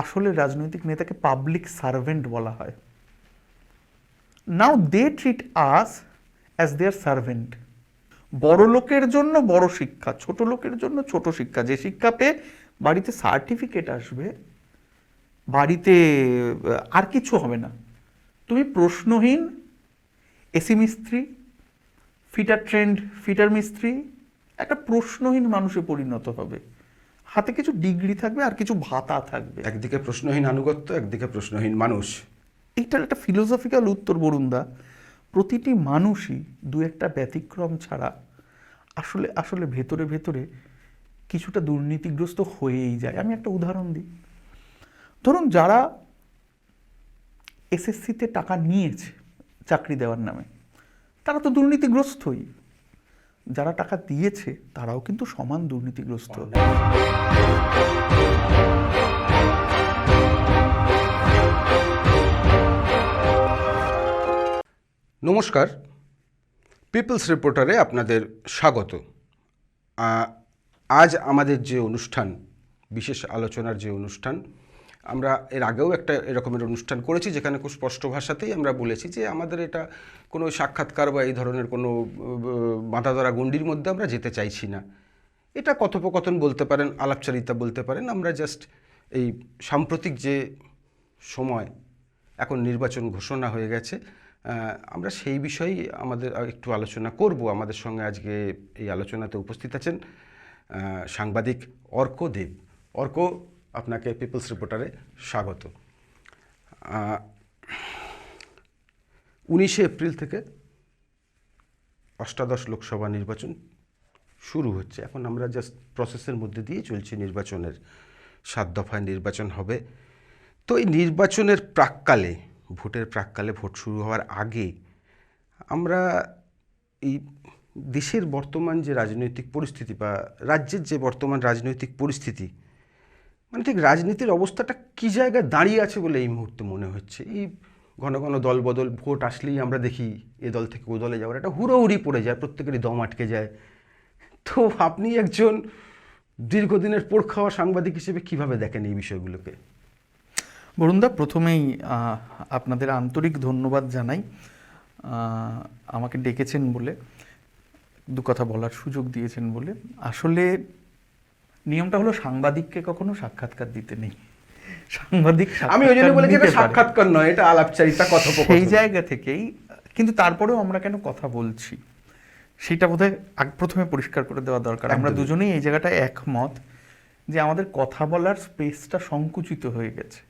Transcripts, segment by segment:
আসলে রাজনৈতিক নেতাকে পাবলিক সার্ভেন্ট বলা হয়। Now they treat us as their servant বড় লোকের জন্য বড় শিক্ষা, ছোট লোকের জন্য ছোট শিক্ষা। যে শিক্ষা পেয়ে বাড়িতে সার্টিফিকেট আসবে, বাড়িতে আর কিছু হবে না। তুমি প্রশ্নহীন, এসি মিস্ত্রি, ফিটার ট্রেন্ড, ফিটার মিস্ত্রি, একটা প্রশ্নহীন মানুষে পরিণত হবে। হাতে কিছু ডিগ্রি থাকবে আর কিছু ভাতা থাকবে। একদিকে প্রশ্নহীন আনুগত্য একদিকে প্রশ্নহীন মানুষ। এইটার একটা ফিলোসফিক্যাল উত্তর বরুণদা। প্রতিটি মানুষই দু একটা ব্যতিক্রম ছাড়া আসলে আসলে ভেতরে ভেতরে কিছুটা দুর্নীতিগ্রস্ত হয়েই যায়। আমি একটা উদাহরণ দিই। ধরুন যারা এসএসসিতে টাকা নিয়েছে চাকরি দেওয়ার নামে তারা তো দুর্নীতিগ্রস্তই। যারা টাকা দিয়েছে, তারাও কিন্তু সমান দুর্নীতিগ্রস্ত। নমস্কার। পিপলস রিপোর্টারে আপনাদের স্বাগত। আজ আমাদের যে অনুষ্ঠান, বিশেষ আলোচনার যে অনুষ্ঠান আমরা এর আগেও একটা এরকমের অনুষ্ঠান করেছি যেখানে খুব স্পষ্ট ভাষাতেই আমরা বলেছি যে আমাদের এটা কোনো সাক্ষাৎকার বা এই ধরনের কোনো বাঁধা ধরা গণ্ডির মধ্যে আমরা যেতে চাইছি না। এটা কথোপকথন বলতে পারেন, আলাপচারিতা বলতে পারেন, আমরা জাস্ট এই সাম্প্রতিক যে সময়, এখন নির্বাচন ঘোষণা হয়ে গেছে আমরা সেই বিষয়েই আমাদের একটু আলোচনা করব। আমাদের সঙ্গে আজকে এই আলোচনাতে উপস্থিত আছেন সাংবাদিক অর্ক দেব অর্ক আপনাকে পিপলস রিপোর্টারে স্বাগত। উনিশে এপ্রিল থেকে অষ্টাদশ লোকসভা নির্বাচন শুরু হচ্ছে। এখন আমরা জাস্ট প্রসেসের মধ্যে দিয়ে চলছি নির্বাচনের সাত দফায় নির্বাচন হবে। তো এই নির্বাচনের প্রাককালে, ভোটের প্রাককালে ভোট শুরু হওয়ার আগে আমরা এই দেশের বর্তমান যে রাজনৈতিক পরিস্থিতি বা রাজ্যের যে বর্তমান রাজনৈতিক পরিস্থিতি মানে ঠিক রাজনীতির অবস্থাটা কী জায়গায় দাঁড়িয়ে আছে বলে এই মুহূর্তে মনে হচ্ছে? এই ঘন ঘন দল বদল ভোট আসলেই আমরা দেখি এ দল থেকে ও দলে যাওয়ার একটা হুড়োহুড়ি পড়ে যায়, প্রত্যেকেরই দম আটকে যায়। তো আপনি একজন দীর্ঘদিনের পোড় খাওয়া সাংবাদিক হিসেবে কীভাবে দেখেন এই বিষয়গুলোকে? বরুণদা প্রথমেই আপনাদের আন্তরিক ধন্যবাদ জানাই। আমাকে ডেকেছেন বলে, দু কথা বলার সুযোগ দিয়েছেন বলে। আসলে নিয়মটা হলো সাংবাদিককে কখনো সাক্ষাৎকার দিতে নেই। সাংবাদিক আমি ওই জন্য বলেছি এটা সাক্ষাৎকার নয় এটা আলাপচারিতা কথোপকথন। সেই জায়গা থেকেই কিন্তু তারপরেও আমরা কেন কথা বলছি? সেটা বোধহয় আগ প্রথমে পরিষ্কার করে দেওয়া দরকার। আমরা দুজনেই এই জায়গাটা একমত যে আমাদের কথা বলার স্পেসটা সংকুচিত হয়ে গেছে।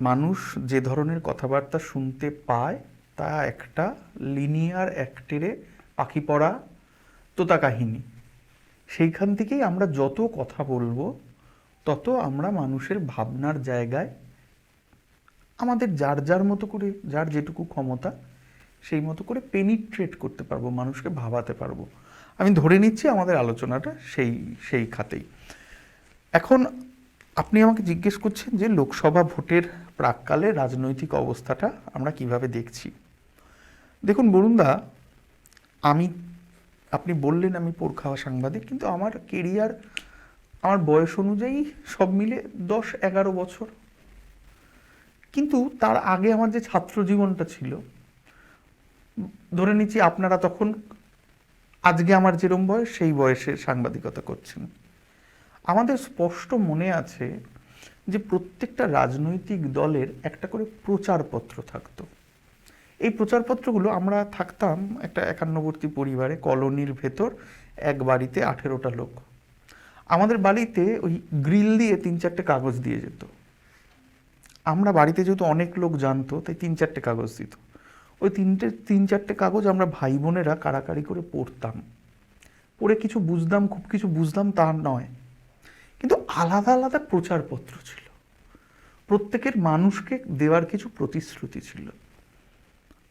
মানুষ যে ধরনের কথাবার্তা শুনতে পায় তা একটা লিনিয়ার অ্যাক্টেরে পাখি পড়া তোতা কাহিনী সেইখান থেকেই আমরা যত কথা বলব, তত আমরা মানুষের ভাবনার জায়গায় আমাদের যার যার মতো করে, যার যেটুকু ক্ষমতা, সেই মতো করে পেনিট্রেট করতে পারব, মানুষকে ভাবাতে পারব। আমি ধরে নিচ্ছি আমাদের আলোচনাটা সেই সেই খাতেই। এখন আপনি আমাকে জিজ্ঞেস করছেন যে লোকসভা ভোটের প্রাককালে রাজনৈতিক অবস্থাটা আমরা কীভাবে দেখছি? দেখুন বরুণদা, আমি আপনি বললেন আমি পোর খাওয়া সাংবাদিক, কিন্তু আমার কেরিয়ার আমার বয়স অনুযায়ী সব মিলে দশ এগারো বছর। কিন্তু তার আগে আমার যে ছাত্র জীবনটা ছিল, ধরে নিচ্ছি আপনারা তখন আজকে আমার যেরম বয়স, সেই বয়সে সাংবাদিকতা করছেন। আমাদের স্পষ্ট মনে আছে যে প্রত্যেকটা রাজনৈতিক দলের একটা করে প্রচারপত্র থাকতো। এই প্রচারপত্রগুলো আমরা থাকতাম একটা একান্নবর্তী পরিবারে, কলোনির ভেতর, এক বাড়িতে আঠেরোটা লোক। আমাদের বাড়িতে ওই গ্রিল দিয়ে তিন চারটে কাগজ দিয়ে যেত। আমরা বাড়িতে যেহেতু অনেক লোক জানতো, তাই তিন চারটে কাগজ দিত। ওই তিনটে, তিন চারটে কাগজ আমরা ভাই বোনেরা কারাকারি করে পড়তাম। পড়ে কিছু বুঝতাম, খুব কিছু বুঝতাম তা নয়। কিন্তু আলাদা আলাদা প্রচারপত্র ছিল। প্রত্যেকের মানুষকে দেওয়ার কিছু প্রতিশ্রুতি ছিল।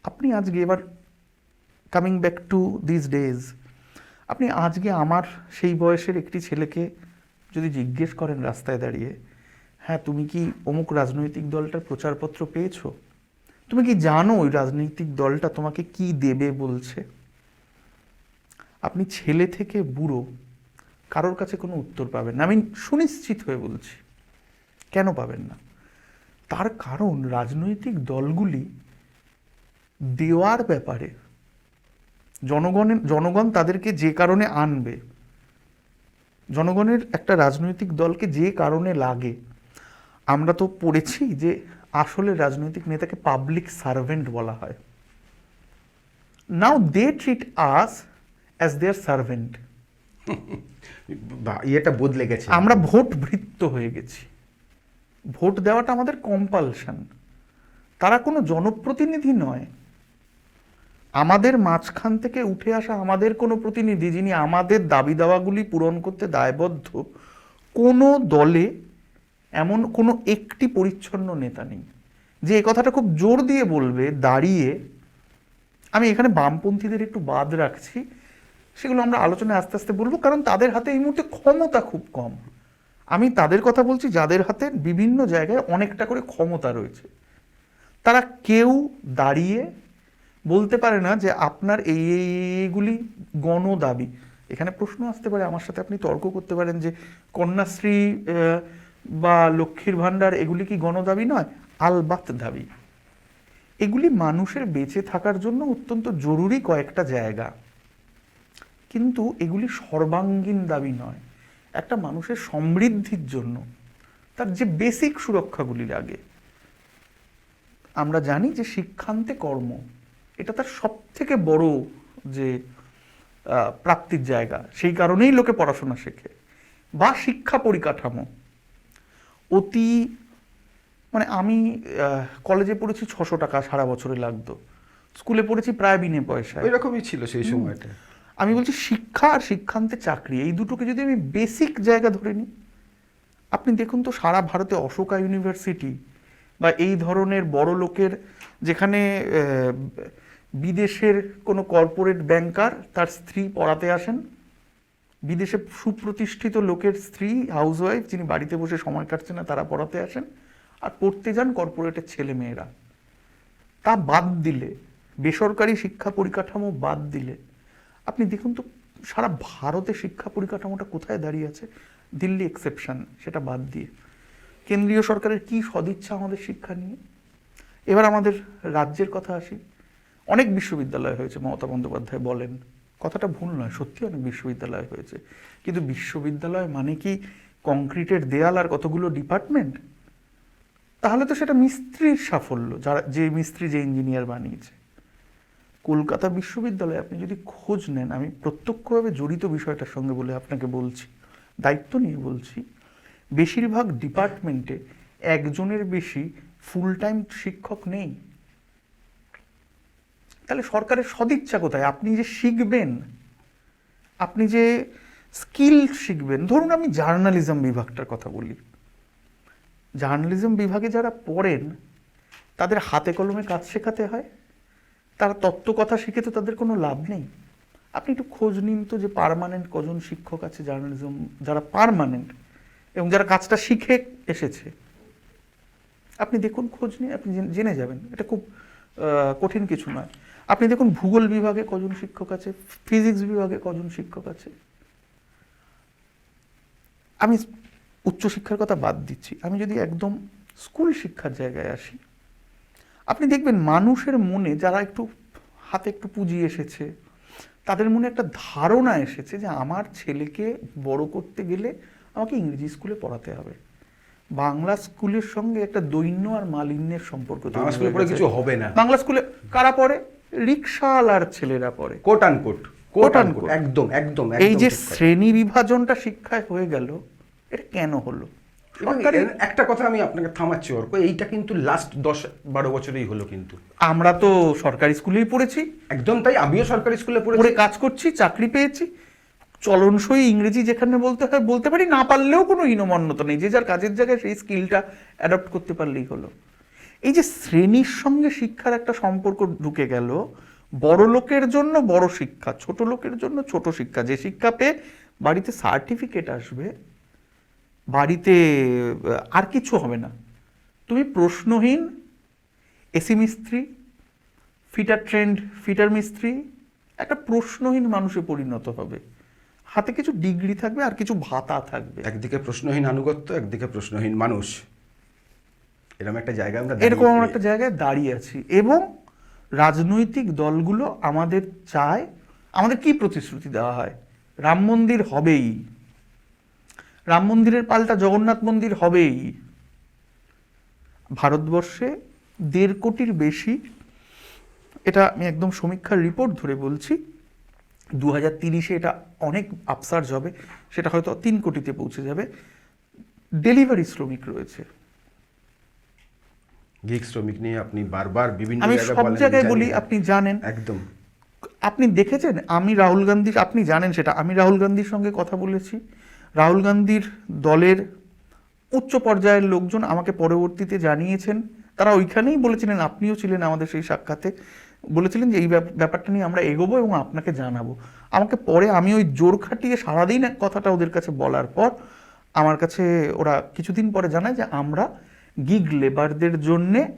আপনি আজকে এবার coming back to this days আপনি আজকে আমার সেই বয়সের একটি ছেলেকে যদি জিজ্ঞেস করেন রাস্তায় দাঁড়িয়ে হ্যাঁ তুমি কি অমুক রাজনৈতিক দলটার প্রচারপত্র পেয়েছ? তুমি কি জানো ওই রাজনৈতিক দলটা তোমাকে কি দেবে? বলছে। আপনি ছেলে থেকে বুড়ো কারোর কাছে কোনো উত্তর পাবেন না। আমি সুনিশ্চিত হয়ে বলছি, কেন পাবেন না? তার কারণ রাজনৈতিক দলগুলি দেওয়ার ব্যাপারে জনগণের জনগণ তাদেরকে যে কারণে আনবে জনগণের একটা রাজনৈতিক দলকে যে কারণে লাগে আমরা তো পড়েছি যে আসলে রাজনৈতিক নেতাকে পাবলিক সার্ভেন্ট বলা হয়। Now they treat us as their servant ইয়েটা বদলে গেছে। আমরা ভোট ভৃত্য হয়ে গেছি। ভোট দেওয়াটা আমাদের কম্পালশন তারা কোনো জনপ্রতিনিধি নয়। আমাদের মাঝখান থেকে উঠে আসা আমাদের কোনো প্রতিনিধি যিনি আমাদের দাবি দাওয়াগুলি পূরণ করতে দায়বদ্ধ, কোনো দলে এমন কোনো একটি পরিচ্ছন্ন নেতা নেই। যে এই কথাটা খুব জোর দিয়ে বলবে, দাঁড়িয়ে, আমি এখানে বামপন্থীদের একটু বাদ রাখছি, সেগুলো আমরা আলোচনায় আস্তে আস্তে বলব, কারণ তাদের হাতে এই মুহূর্তে ক্ষমতা খুব কম। আমি তাদের কথা বলছি, যাদের হাতে বিভিন্ন জায়গায় অনেকটা করে ক্ষমতা রয়েছে। তারা কেউ দাঁড়িয়ে বলতে পারে না যে আপনার এই এই এইগুলি গণ দাবি এখানে প্রশ্ন আসতে পারে, আমার সাথে আপনি তর্ক করতে পারেন যে কন্যাশ্রী বা লক্ষ্মীর ভাণ্ডার, এগুলি কি গণদাবি নয়, আলবাত দাবি। এগুলি মানুষের বেঁচে থাকার জন্য অত্যন্ত জরুরি কয়েকটা জায়গা। কিন্তু এগুলি সর্বাঙ্গীন দাবি নয়, একটা মানুষের সমৃদ্ধির জন্য। তার যে বেসিক সুরক্ষাগুলি লাগে। আমরা জানি যে শিক্ষান্তে কর্ম। এটা তার সব থেকে বড় যে প্রাপ্তির জায়গা। সেই কারণেই লোকে পড়াশোনা শেখে। বা শিক্ষা পরিকাঠামো। অতি মানে আমি কলেজে পড়েছি ছশো টাকা সারা বছরে লাগতো। স্কুলে পড়েছি প্রায় বিনে পয়সা এরকমই ছিল সেই সময়টা। আমি বলছি শিক্ষা আর শিক্ষান্তে চাকরি এই দুটোকে যদি আমি বেসিক জায়গা ধরে নিই আপনি দেখুন তো সারা ভারতে অশোকা ইউনিভার্সিটি বা এই ধরনের বড় লোকের যেখানে বিদেশের কোনো কর্পোরেট ব্যাংকার তার স্ত্রী পড়াতে আসেন। বিদেশে সুপ্রতিষ্ঠিত লোকের স্ত্রী হাউসওয়াইফ যিনি বাড়িতে বসে সময় কাটছে না, তারা পড়াতে আসেন আর পড়তে যান কর্পোরেটের ছেলে মেয়েরা তা বাদ দিলে, বেসরকারি শিক্ষা পরিকাঠামো বাদ দিলে, আপনি দেখুন তো সারা ভারতে শিক্ষা পরিকাঠামোটা কোথায় দাঁড়িয়ে আছে? দিল্লি এক্সেপশন সেটা বাদ দিয়ে। কেন্দ্রীয় সরকারের কি সদিচ্ছা আমাদের শিক্ষা নিয়ে? এবার আমাদের রাজ্যের কথা আসি। অনেক বিশ্ববিদ্যালয় হয়েছে, মমতা বন্দ্যোপাধ্যায় বলেন। কথাটা ভুল নয়, সত্যি অনেক বিশ্ববিদ্যালয় হয়েছে। কিন্তু বিশ্ববিদ্যালয় মানে কি কংক্রিটের দেয়াল আর কতগুলো ডিপার্টমেন্ট? তাহলে তো সেটা মিস্ত্রির সাফল্য, যারা, যে মিস্ত্রি, যে ইঞ্জিনিয়ার বানিয়েছে। কলকাতা বিশ্ববিদ্যালয়ে আপনি যদি খোঁজ নেন, আমি প্রত্যক্ষভাবে জড়িত বিষয়টার সঙ্গে বলে আপনাকে বলছি, দায়িত্ব নিয়ে বলছি, বেশিরভাগ ডিপার্টমেন্টে একজনের বেশি ফুল টাইম শিক্ষক নেই। তাহলে সরকারের সদিচ্ছা কোথায়? আপনি যে শিখবেন, আপনি যে স্কিল শিখবেন, ধরুন আমি জার্নালিজম বিভাগটার কথা বলি। জার্নালিজম বিভাগে যারা পড়েন, তাদের হাতে কলমে কাজ শেখাতে হয়, তারা তত্ত্ব কথা শিখে তো তাদের কোনো লাভ নেই। আপনি একটু খোঁজ নিন তো যে পার্মানেন্ট কজন শিক্ষক আছে জার্নালিজম, যারা পার্মানেন্ট এবং যারা কাজটা শিখে এসেছে। আপনি দেখুন খোঁজ নিয়ে, আপনি জেনে- যাবেন। এটা খুব কঠিন কিছু নয়। আপনি দেখুন, ভূগোল বিভাগে কজন শিক্ষক আছে, ফিজিক্স বিভাগে কজন শিক্ষক আছে। আমি উচ্চশিক্ষার কথা বাদ দিচ্ছি। আমি যদি একদম স্কুল শিক্ষার জায়গায় আসি, আপনি দেখবেন মানুষের মনে যারা একটু হাতে একটু পুঁজি এসেছে, তাদের মনে একটা ধারণা এসেছে যে আমার ছেলেকে বড় করতে গেলে আমাকে ইংরেজি স্কুলে পড়াতে হবে। বাংলা স্কুলের সঙ্গে একটা দৈন্য আর মালিন্যের সম্পর্ক বাংলা স্কুলে পড়ে কিছু হবে না। বাংলা স্কুলে কারা পড়ে? রিক্সাওয়ালার ছেলেরা পড়ে। কোট আন কোট কোট আন. একদম একদম এই যে শ্রেণি বিভাজনটা শিক্ষায় হয়ে গেল এটা কেন হলো? একটা কথা আমি আপনাকে থামাচ্ছি অর্ক এইটা কিন্তু লাস্ট দশ বারো বছরেই হলো কিন্তু। আমরা তো সরকারি স্কুলেই পড়েছি। একদম তাই আমিও সরকারি স্কুলে পড়ে কাজ করছি চাকরি পেয়েছি। চলনসই ইংরেজি যেখানে বলতে হয়, বলতে পারি, না পারলেও কোনো হীনমন্যতা নেই। যে যার কাজের জায়গায় সেই স্কিলটা অ্যাডপ্ট করতে পারলেই হলো। এই যে শ্রেণির সঙ্গে শিক্ষার একটা সম্পর্ক ঢুকে গেল, বড় লোকের জন্য বড় শিক্ষা, ছোট লোকের জন্য ছোট শিক্ষা। যে শিক্ষা পেয়ে বাড়িতে সার্টিফিকেট আসবে, বাড়িতে আর কিছু হবে না। তুমি প্রশ্নহীন, এসি মিস্ত্রি, ফিটার ট্রেন্ড, ফিটার মিস্ত্রি, একটা প্রশ্নহীন মানুষে পরিণত হবে। হাতে কিছু ডিগ্রি থাকবে আর কিছু ভাতা থাকবে। একদিকে প্রশ্নহীন আনুগত্য একদিকে প্রশ্নহীন মানুষ। এরকম একটা জায়গায় আমরা এরকম আমরা একটা জায়গায় দাঁড়িয়ে আছি। এবং রাজনৈতিক দলগুলো আমাদের চায় আমাদের কি প্রতিশ্রুতি দেওয়া হয়? রাম মন্দির হবেই। রাম মন্দিরের পাল্টা জগন্নাথ মন্দির হবেই। ভারতবর্ষে দেড় কোটির বেশি এটা আমি একদম সমীক্ষার রিপোর্ট ধরে বলছি দু হাজার তিরিশে এটা অনেক আপসার্জ হবে সেটা হয়তো তিন কোটিতে পৌঁছে যাবে। ডেলিভারি শ্রমিক রয়েছে। গিগ শ্রমিক নিয়ে আপনি বারবার বিভিন্ন আমি সব জায়গায় বলি আপনি জানেন। একদম। আপনি দেখেছেন আমি রাহুল গান্ধী আপনি জানেন সেটা আমি রাহুল গান্ধীর সঙ্গে কথা বলেছি। রাহুল গান্ধীর দলের উচ্চ পর্যায়ের লোকজন আমাকে পরবর্তীতে জানিয়েছেন তারা ওইখানেই বলেছিলেন আপনিও ছিলেন আমাদের সেই সাক্ষাতে। বলেছিলেন যে এই ব্যাপারটা নিয়ে আমরা এগোবো এবং আপনাকে জানাব। আমাকে পরে আমি ওই জোর খাটিয়ে সারাদিন এক কথাটা ওদের কাছে বলার পর আমার কাছে ওরা কিছুদিন পরে জানায় যে আমরা গিগ লেবারদের জন্যে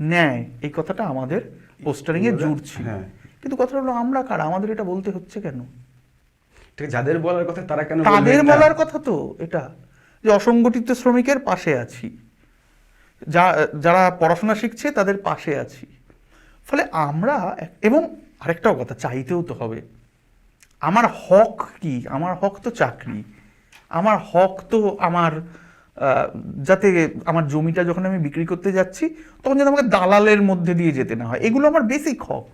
নেয় এই কথাটা আমাদের পোস্টারিংয়ে জুড়ছি হ্যাঁ। কিন্তু কথাটা হলো আমরা কারা? আমাদের এটা বলতে হচ্ছে কেন? যাদের বলার কথা তারা কেন তাদের বলার কথা তো এটা। যে অসংগঠিত শ্রমিকের পাশে আছি। যা যারা পড়াশোনা শিখছে তাদের পাশে আছি। ফলে আমরা এবং আরেকটাও কথা, চাইতেও তো হবে। আমার হক কি? আমার হক তো চাকরি। আমার হক তো আমার যাতে আমার জমিটা যখন আমি বিক্রি করতে যাচ্ছি, তখন যাতে আমাকে দালালের মধ্যে দিয়ে যেতে না হয়। এগুলো আমার বেসিক হক।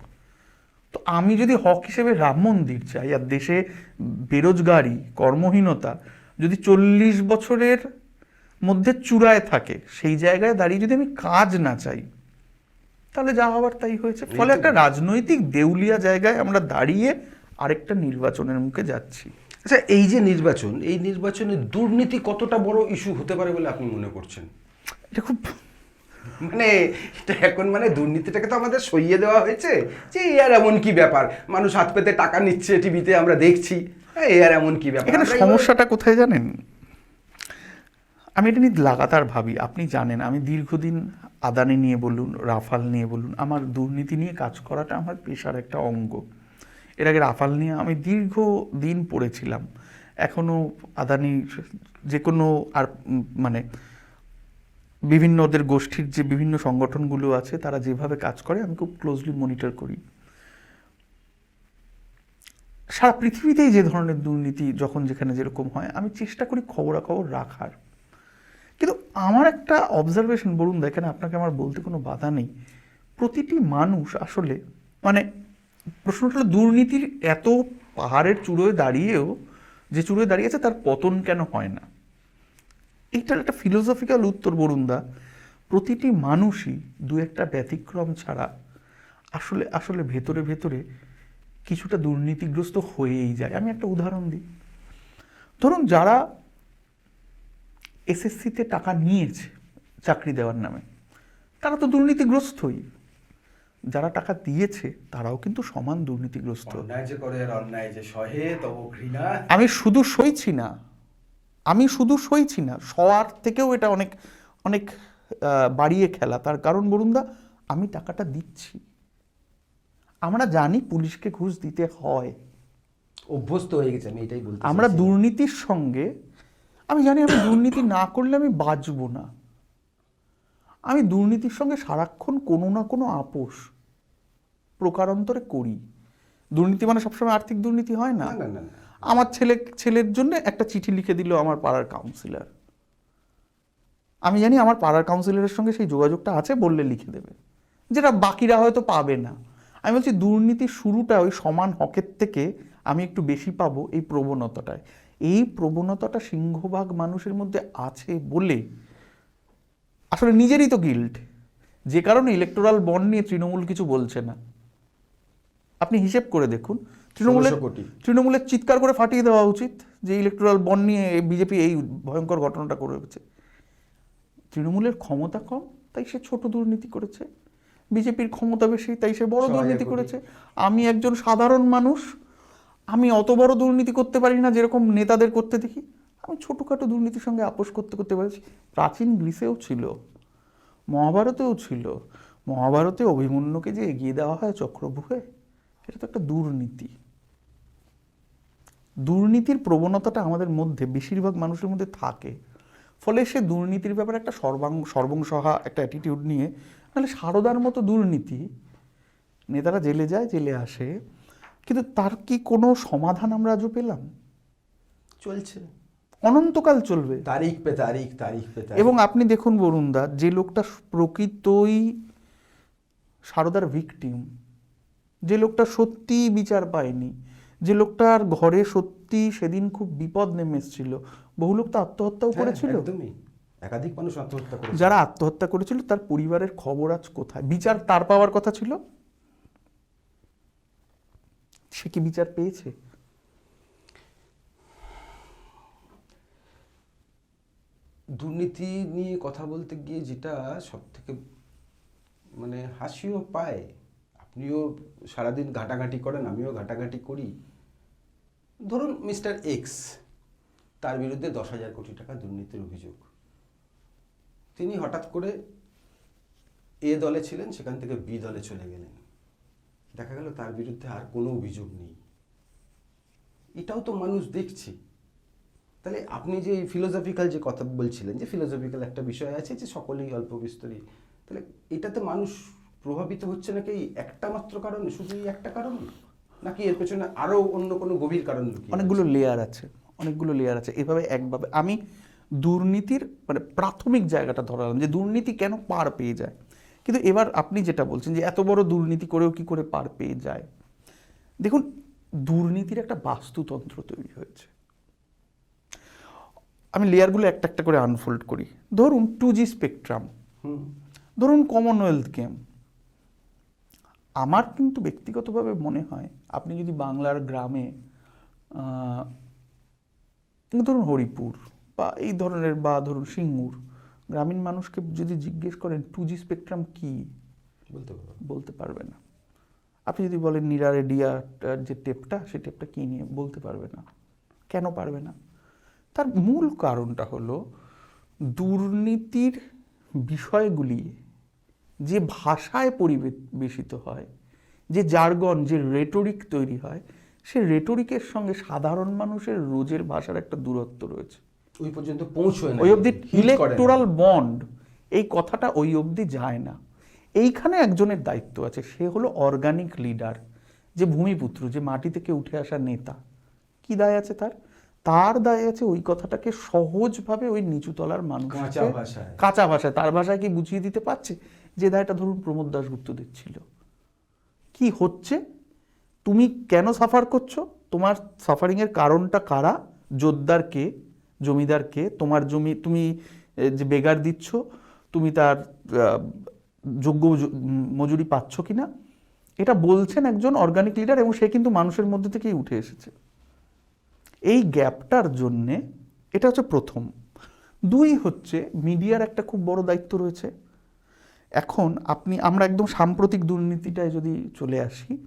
তো আমি যদি হক হিসেবে রাম মন্দির চাই, আর দেশে বেরোজগারি, কর্মহীনতা যদি চল্লিশ বছরের মধ্যে চূড়ায় থাকে, সেই জায়গায় দাঁড়িয়ে যদি আমি কাজ না চাই তাহলে যা হওয়ার তাই হয়েছে। ফলে একটা রাজনৈতিক দেউলিয়া জায়গায় আমরা দাঁড়িয়ে আরেকটা নির্বাচনের মুখে যাচ্ছি। আচ্ছা এই যে নির্বাচন এই নির্বাচনে দুর্নীতি কতটা বড় ইস্যু হতে পারে বলে আপনি মনে করছেন? এটা খুব মানে এটা এখন মানে দুর্নীতিটাকে তো আমাদের সইয়ে দেওয়া হয়েছে যে এই আর এমন কি ব্যাপার? মানুষ হাত পেতে টাকা নিচ্ছে টিভিতে আমরা দেখছি। হ্যাঁ, এই আর এমন কি ব্যাপার? সমস্যাটা কোথায় জানেন? আমি এটা নিয়ে লাগাতার ভাবি। আপনি জানেন, আমি দীর্ঘদিন আদানি নিয়ে বলুন, রাফাল নিয়ে বলুন, আমার দুর্নীতি নিয়ে কাজ করাটা আমার পেশার একটা অঙ্গ। এর আগে রাফাল নিয়ে আমি দীর্ঘ দিন পড়েছিলাম। এখনও আদানি যে কোনো আর মানে বিভিন্ন ওদের গোষ্ঠীর যে বিভিন্ন সংগঠনগুলো আছে, তারা যেভাবে কাজ করে, আমি খুব ক্লোজলি মনিটর করি। সারা পৃথিবীতেই যে ধরনের দুর্নীতি যখন যেখানে যেরকম হয়, আমি চেষ্টা করি খবরাখবর রাখার। কিন্তু আমার একটা অবজারভেশন বলুন দেখেন, আপনাকে আমার বলতে কোনো বাধা নেই। প্রতিটি মানুষ আসলে মানে প্রশ্নটা হলো, দুর্নীতির এত পাহাড়ের চূড়োয় দাঁড়িয়েও, যে চূড়োয় দাঁড়িয়েছে তার পতন কেন হয় না? এইটার একটা ফিলোসফিক্যাল উত্তর বরুণদা প্রতিটি মানুষই দু একটা ব্যতিক্রম ছাড়া আসলে আসলে ভেতরে ভেতরে কিছুটা দুর্নীতিগ্রস্ত হয়েই যায়। আমি একটা উদাহরণ দিই। ধরুন, যারা এসএসসিতে টাকা নিয়েছে চাকরি দেওয়ার নামে। তারা তো দুর্নীতিগ্রস্তই। যারা টাকা দিয়েছে তারাও কিন্তু সমান দুর্নীতিগ্রস্ত। আমি শুধু সইছি না। আমি শুধু সইছি না সবার থেকেও এটা অনেক অনেক বাড়িয়ে খেলা। তার কারণ বরুণদা আমি টাকাটা দিচ্ছি। আমরা জানি পুলিশকে ঘুষ দিতে হয়। অভ্যস্ত হয়ে গেছে আমি এটাই আমরা দুর্নীতির সঙ্গে আমি জানি আমি দুর্নীতি না করলে আমি বাঁচবো না। আমি দুর্নীতির সঙ্গে সারাক্ষণ কোনো না কোনো আপোষ প্রকারান্তরে করি। দুর্নীতি মানে সবসময় আর্থিক দুর্নীতি হয় না। আমার ছেলে ছেলের জন্য একটা চিঠি লিখে দিল আমার পাড়ার কাউন্সিলর আমি জানি আমার পাড়ার কাউন্সিলরের সঙ্গে সেই যোগাযোগটা আছে বললে লিখে দেবে। যেটা বাকিরা হয়তো পাবে না। আমি বলছি দুর্নীতির শুরুটা ওই সমান হকের থেকে আমি একটু বেশি পাবো এই প্রবণতাটায়। এই প্রবণতাটা সিংহভাগ মানুষের মধ্যে আছে বলে আসলে নিজেরই তো গিল্ড যে কারণে ইলেকটোরাল বন্ড নিয়ে তৃণমূল কিছু বলছে না। আপনি হিসেব করে দেখুন তৃণমূলের তৃণমূলের চিৎকার করে ফাটিয়ে দেওয়া উচিত যে ইলেকটোরাল বন্ড নিয়ে বিজেপি এই ভয়ঙ্কর ঘটনাটা করেছে। তৃণমূলের ক্ষমতা কম তাই সে ছোট দুর্নীতি করেছে। বিজেপির ক্ষমতা বেশি তাই সে বড় দুর্নীতি করেছে। আমি একজন সাধারণ মানুষ আমি অত বড় দুর্নীতি করতে পারি না যেরকম নেতাদের করতে দেখি। আমি ছোটোখাটো দুর্নীতির সঙ্গে আপোষ করতে করতে পারছি। প্রাচীন গ্রিসেও ছিল, মহাভারতেও ছিল। মহাভারতে অভিমন্যুকে যে এগিয়ে দেওয়া হয় চক্রভূহে, এটা তো একটা দুর্নীতি। দুর্নীতির প্রবণতাটা আমাদের মধ্যে, বেশিরভাগ মানুষের মধ্যে থাকে। ফলে সে দুর্নীতির ব্যাপারে একটা সর্বাঙ্গ, সর্বংসহা একটা অ্যাটিটিউড নিয়ে, নাহলে সারদার মতো দুর্নীতি, নেতারা জেলে যায়, জেলে আসে। কিন্তু তার কি কোনো সমাধান আমরা আজও পেলাম? চলছে। অনন্তকাল চলবে। তারিখ পে তারিখ তারিখ পে এবং আপনি দেখুন বরুণদা যে লোকটা প্রকৃতই সারদার ভিকটিম যে লোকটা সত্যিই বিচার পায়নি যে লোকটার ঘরে সত্যি সেদিন খুব বিপদ নেমে এসেছিল। বহু লোক তো আত্মহত্যাও হ্যাঁ, করেছিল। একাধিক মানুষ আত্মহত্যা যারা আত্মহত্যা করেছিল তার পরিবারের খবর আজ কোথায়? বিচার তার পাওয়ার কথা ছিল? সে কি বিচার পেয়েছে? দুর্নীতি নিয়ে কথা বলতে গিয়ে যেটা সব থেকে মানে হাসিও পায়, আপনিও সারাদিন ঘাটাঘাটি করেন, আমিও ঘাটাঘাটি করি। ধরুন মিস্টার এক্স, তার বিরুদ্ধে দশ হাজার কোটি টাকা দুর্নীতির অভিযোগ। তিনি হঠাৎ করে এ দলে ছিলেন, সেখান থেকে বি দলে চলে গেলেন। দেখা গেল তার বিরুদ্ধে আর কোনো অভিযোগ নেই। এটাও তো মানুষ দেখছে। তাহলে আপনি যে ফিলোসফিক্যাল যে কথা বলছিলেন, যে ফিলোসফিক্যাল একটা বিষয় আছে যে সকলেই অল্প বিস্তরী তাহলে এটাতে মানুষ প্রভাবিত হচ্ছে নাকি একটা মাত্র কারণে, শুধু একটা কারণ? নাকি এর পেছনে আরও অন্য কোনো গভীর কারণ অনেকগুলো লেয়ার আছে, অনেকগুলো লেয়ার আছে। এভাবে একভাবে আমি দুর্নীতির মানে প্রাথমিক জায়গাটা ধরালাম যে দুর্নীতি কেন পার পেয়ে যায়? কিন্তু এবার আপনি যেটা বলছেন যে এত বড় দুর্নীতি করেও কি করে পার পেয়ে যায়? দেখুন দুর্নীতির একটা বাস্তুতন্ত্র তৈরি হয়েছে। আমি লেয়ারগুলো একটা একটা করে আনফোল্ড করি। ধরুন টু জি স্পেকট্রাম ধরুন কমনওয়েলথ গেম। আমার কিন্তু ব্যক্তিগতভাবে মনে হয় আপনি যদি বাংলার গ্রামে ধরুন হরিপুর বা এই ধরনের বা ধরুন সিঙ্গুর গ্রামীণ মানুষকে যদি জিজ্ঞেস করেন টু জি স্পেকট্রাম কী? বলতে বলতে পারবে না। আপনি যদি বলেন নিরা রেডিয়া যে টেপটা সেই টেপটা কী নিয়ে বলতে পারবে না। কেন পারবে না? তার মূল কারণটা হলো দুর্নীতির বিষয়গুলি যে ভাষায় পরিবেশিত হয় যে জার্গন যে রেটরিক তৈরি হয় সে রেটরিকের সঙ্গে সাধারণ মানুষের রোজের ভাষার একটা দূরত্ব রয়েছে। ওই পর্যন্ত পৌঁছয় না ওই অবধি। ইলেকটোরাল বন্ড এই কথাটা ওই অবধি যায় না। এইখানে একজনের দায়িত্ব আছে সে হলো অর্গানিক লিডার যে ভূমিপুত্র যে মাটি থেকে উঠে আসা নেতা। কি দায় আছে তার? তার দায় আছে ওই কথাটাকে সহজভাবে ওই নিচুতলার মানুষ কাঁচা ভাষায়। কাঁচা ভাষায় তার ভাষায় কি বুঝিয়ে দিতে পারছে? যে দায়টা ধরুন প্রমোদ দাশগুপ্তদের দিচ্ছিল কি হচ্ছে? তুমি কেন সাফার করছ? তোমার সাফারিংয়ের কারণটা কারা? জোরদার কে? জমিদার কে তোমার জমি তুমি যে বেগার দিচ্ছ তুমি তার যোগ্য মজুরি পাচ্ছ কি না এটা বলছেন একজন অর্গানিক লিডার এবং সে কিন্তু মানুষের মধ্যে থেকেই উঠে এসেছে। এই গ্যাপটার জন্যে এটা হচ্ছে প্রথম। দুই হচ্ছে মিডিয়ার একটা খুব বড় দায়িত্ব রয়েছে। এখন আপনি আমরা একদম সাম্প্রতিক দুর্নীতিটায় যদি চলে আসি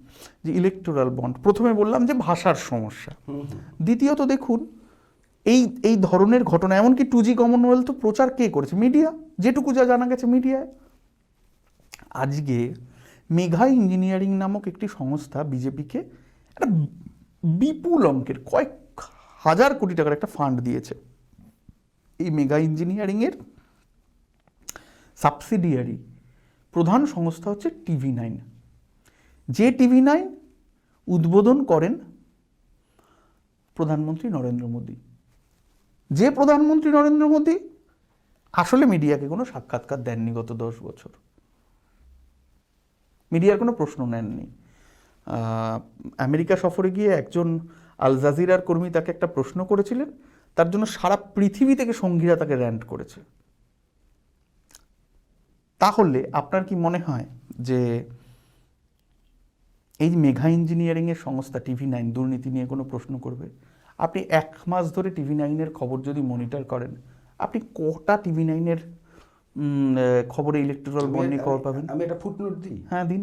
যে ইলেকটোরাল বন্ড প্রথমে বললাম যে ভাষার সমস্যা। দ্বিতীয়ত দেখুন এই এই ধরনের ঘটনা, এমনকি টু জি কমনওয়েলথ প্রচার কে করেছে? মিডিয়া যেটুকু যা জানা গেছে মিডিয়ায় আজকে মেঘা ইঞ্জিনিয়ারিং নামক একটি সংস্থা বিজেপিকে একটা বিপুল অঙ্কের কয়েক হাজার কোটি টাকার একটা ফান্ড দিয়েছে। এই মেগা ইঞ্জিনিয়ারিংয়ের সাবসিডিয়ারি প্রধান সংস্থা হচ্ছে টিভি নাইন যে টিভি নাইন উদ্বোধন করেন প্রধানমন্ত্রী নরেন্দ্র মোদী। যে প্রধানমন্ত্রী নরেন্দ্র মোদী, আসলে মিডিয়াকে কোনো সাক্ষাৎকার দেননি গত দশ বছর। মিডিয়ার কোনো প্রশ্ন নেননি। আমেরিকা সফরে গিয়ে একজন আল জাজিরার কর্মী তাকে একটা প্রশ্ন করেছিলেন, তার জন্য সারা পৃথিবী থেকে সঙ্গীরা তাকে র্যান্ট করেছে। তাহলে আপনার কি মনে হয় যে এই মেঘা ইঞ্জিনিয়ারিংয়ের সংস্থা টিভি নাইন দুর্নীতি নিয়ে কোনো প্রশ্ন করবে? আপনি এক মাস ধরে টিভি নাইনের খবর যদি মনিটর করেন আপনি কটা টিভি নাইনের খবরে ইলেকট্রাল বন্ড খবর পাবেন? আমি একটা ফুটনোট দিই। হ্যাঁ দিন।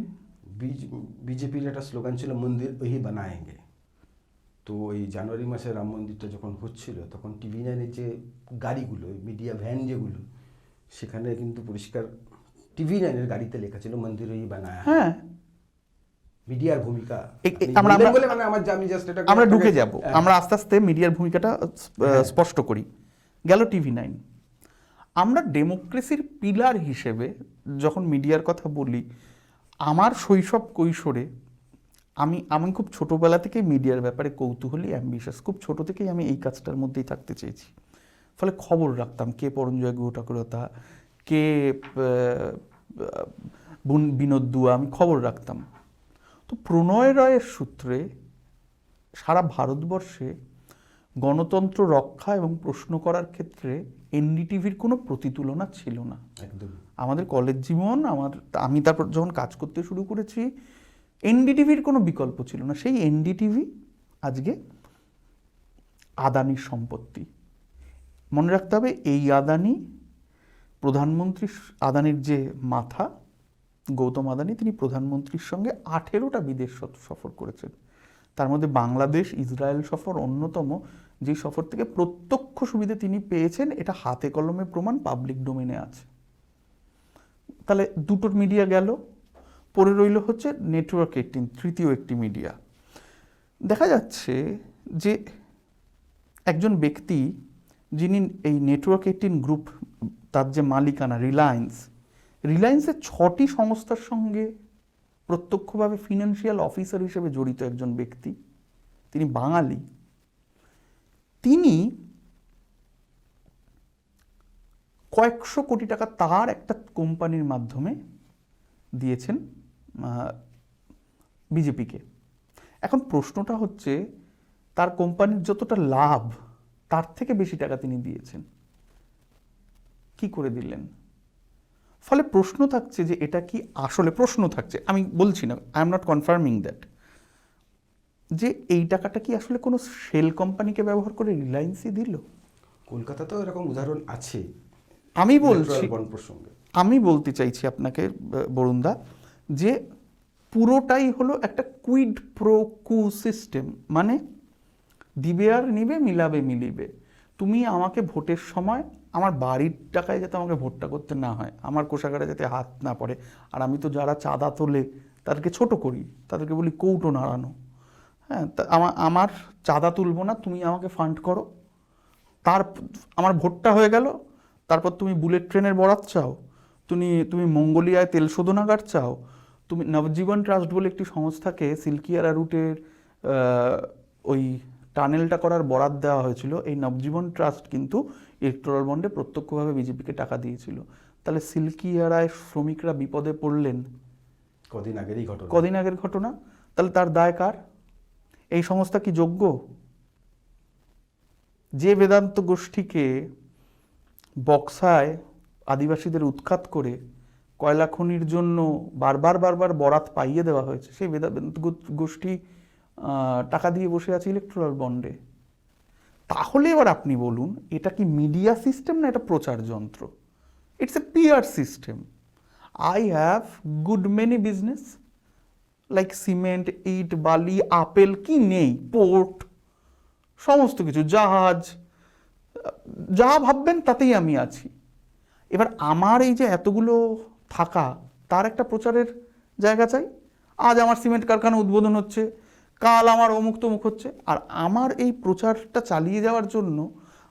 বিজেপির একটা স্লোগান ছিল মন্দির ওহি বানায়েঙ্গে। তো ওই জানুয়ারি মাসে রাম মন্দিরটা যখন হচ্ছিল তখন টিভি নাইনের যে গাড়িগুলো মিডিয়া ভ্যান যেগুলো সেখানে কিন্তু পরিষ্কার টিভি নাইনের গাড়িতে লেখা ছিল মন্দির ওই বানায়। হ্যাঁ। মিডিয়ার ভূমিকা। আমরা- মানে আমার আমি জাস্ট এটা আমরা ঢুকে যাব। হ্যাঁ। আমরা আস্তে আস্তে মিডিয়ার ভূমিকাটা হ্যাঁ। স্পষ্ট করি। গেল টিভি নাইন। আমরা ডেমোক্রেসির পিলার হিসেবে যখন মিডিয়ার কথা বলি আমার শৈশব কৈশোরে আমি আমি খুব ছোটোবেলা থেকেই মিডিয়ার ব্যাপারে কৌতূহলী অ্যাম্বিশাস খুব ছোট থেকেই আমি এই কাজটার মধ্যেই থাকতে চেয়েছি। ফলে খবর রাখতাম কে পরঞ্জয় গুহ ঠাকুরতা কে বিনোদ দুয়া আমি খবর রাখতাম। তো প্রণয় রায়ের সূত্রে সারা ভারতবর্ষে গণতন্ত্র রক্ষা এবং প্রশ্ন করার ক্ষেত্রে এনডিটিভির কোনো প্রতিতুলনা ছিল না। একদম। আমাদের কলেজ জীবন আমার আমি তারপর যখন কাজ করতে শুরু করেছি এনডিটিভির কোনো বিকল্প ছিল না। সেই এনডিটিভি আজকে আদানির সম্পত্তি। মনে রাখতে হবে এই আদানি প্রধানমন্ত্রী আদানির যে মাথা গৌতম আদানি, তিনি প্রধানমন্ত্রীর সঙ্গে আঠেরোটা বিদেশ সফর করেছেন। তার মধ্যে বাংলাদেশ, ইসরায়েল সফর অন্যতম। যে সফর থেকে প্রত্যক্ষ সুবিধে তিনি পেয়েছেন, এটা হাতে কলমে প্রমাণ পাবলিক ডোমেনে আছে। তাহলে দুটোর মিডিয়া গেল। পরে রইল হচ্ছে নেটওয়ার্ক এইটিন তৃতীয় একটি মিডিয়া। দেখা যাচ্ছে যে একজন ব্যক্তি যিনি এই নেটওয়ার্ক এইটিন গ্রুপ, তার যে মালিকানা, রিলায়েন্স রিলায়েন্সের ছটি সংস্থার সঙ্গে প্রত্যক্ষভাবে ফিনান্সিয়াল অফিসার হিসেবে জড়িত একজন ব্যক্তি, তিনি বাঙালি। তিনি কয়েকশো কোটি টাকা তার একটা কোম্পানির মাধ্যমে দিয়েছেন বিজেপিকে। এখন প্রশ্নটা হচ্ছে, তার কোম্পানির যতটা লাভ, তার থেকে বেশি টাকা তিনি দিয়েছেন। কি করে দিলেন? ফলে প্রশ্ন থাকছে যে এটা কি আসলে প্রশ্ন থাকছে। আমি বলছি না I am not confirming that যে এই টাকাটা কি আসলে কোনো সেল কোম্পানিকে ব্যবহার করে রিলায়েন্সই দিল? কলকাতাতেও এরকম উদাহরণ আছে। আমি বলছি প্রসঙ্গে। আমি বলতে চাইছি আপনাকে বরুণদা যে পুরোটাই হলো একটা কুইড প্রো কু সিস্টেম মানে দিবে আর নিবে মিলাবে মিলিবে। তুমি আমাকে ভোটের সময় আমার বাড়ির টাকায় যাতে আমাকে ভোটটা করতে না হয়, আমার কোষাগারে যাতে হাত না পড়ে, আর আমি তো যারা চাঁদা তোলে তাদেরকে ছোট করি, তাদেরকে বলি কৌটো নাড়ানো। হ্যাঁ আমার আমার চাঁদা তুলবো না, তুমি আমাকে ফান্ড করো। তার, আমার ভোটটা হয়ে গেল, তারপর তুমি বুলেট ট্রেনের বরাত চাও, তুমি তুমি মঙ্গোলিয়ায় তেল শোধনাগার চাও, তুমি নবজীবন ট্রাস্ট বলে একটি সংস্থাকে সিল্কিয়ারা রুটের ওই টানেলটা করার বরাত দেওয়া হয়েছিল, এই নবজীবন ট্রাস্ট কিন্তু ইলেকট্রাল বন্ডে প্রত্যক্ষভাবে বিজেপিকে টাকা দিয়েছিল। তাহলে সিল্কিয়ারায় শ্রমিকরা বিপদে পড়লেন? কদিন আগেরই ঘটনা। কদিন আগের ঘটনা? তাহলে তার দায় কার? এই সংস্থা কি যোগ্য? যে বেদান্ত গোষ্ঠীকে বক্সায় আদিবাসীদের উৎখাত করে কয়লা খনির জন্য বারবার বারবার বরাত পাইয়ে দেওয়া হয়েছে সেই বেদান্ত গোষ্ঠী টাকা দিয়ে বসে আছে ইলেকট্রাল বন্ডে তাহলে এবার আপনি বলুন, এটা কি মিডিয়া সিস্টেম না এটা প্রচার যন্ত্র? It's a peer system I have good many business like cement ইট, বালি, আপেল, কি নেই পোর্ট সমস্ত কিছু, জাহাজ, যা ভাববেন তাতেই আমি আছি। এবার আমার এই যে এতগুলো থাকা, তার একটা প্রচারের জায়গা চাই। আজ আমার সিমেন্ট কারখানা উদ্বোধন হচ্ছে কাল আমার অমুক তমুক হচ্ছে। আর আমার এই প্রচারটা চালিয়ে যাওয়ার জন্য,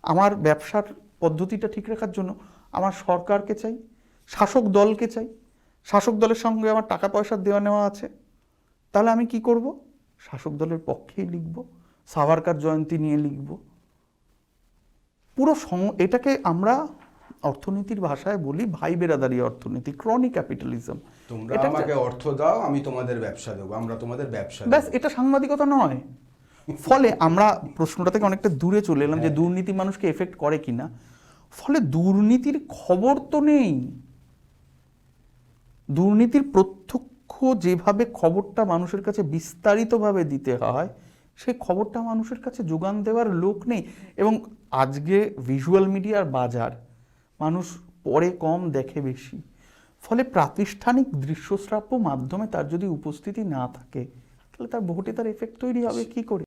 আমার ব্যবসার পদ্ধতিটা ঠিক রাখার জন্য আমার সরকারকে চাই, শাসক দলকে চাই। শাসক দলের সঙ্গে আমার টাকা পয়সা দেওয়া নেওয়া আছে। তাহলে আমি কি করব? শাসক দলের পক্ষেই লিখব, সাভারকার জয়ন্তী নিয়ে লিখব। পুরো এটাকে আমরা অর্থনীতির ভাষায় বলি ভাই বেরাদারি অর্থনীতি ক্রনি ক্যাপিটালিজম। তোমরা আমাকে অর্থ দাও আমি তোমাদের ব্যবসা দেবো আমরা তোমাদের ব্যবসা ব্যাস এটা সাংবাদিকতা নয়। ফলে আমরা প্রশ্নটা থেকে অনেকটা দূরে চলে এলাম যে দুর্নীতি মানুষকে এফেক্ট করে কিনা। ফলে দুর্নীতির খবর তো নেই। দুর্নীতির প্রত্যক্ষ যেভাবে খবরটা মানুষের কাছে বিস্তারিতভাবে দিতে হয় সেই খবরটা মানুষের কাছে যোগান দেওয়ার লোক নেই। এবং আজকে ভিজুয়াল মিডিয়ার বাজার মানুষ পরে কম দেখে বেশি। ফলে প্রাতিষ্ঠানিক দৃশ্যশ্রাব্য মাধ্যমে তার যদি উপস্থিতি না থাকে তাহলে তার ভোটে তার এফেক্ট তৈরি হবে কি করে?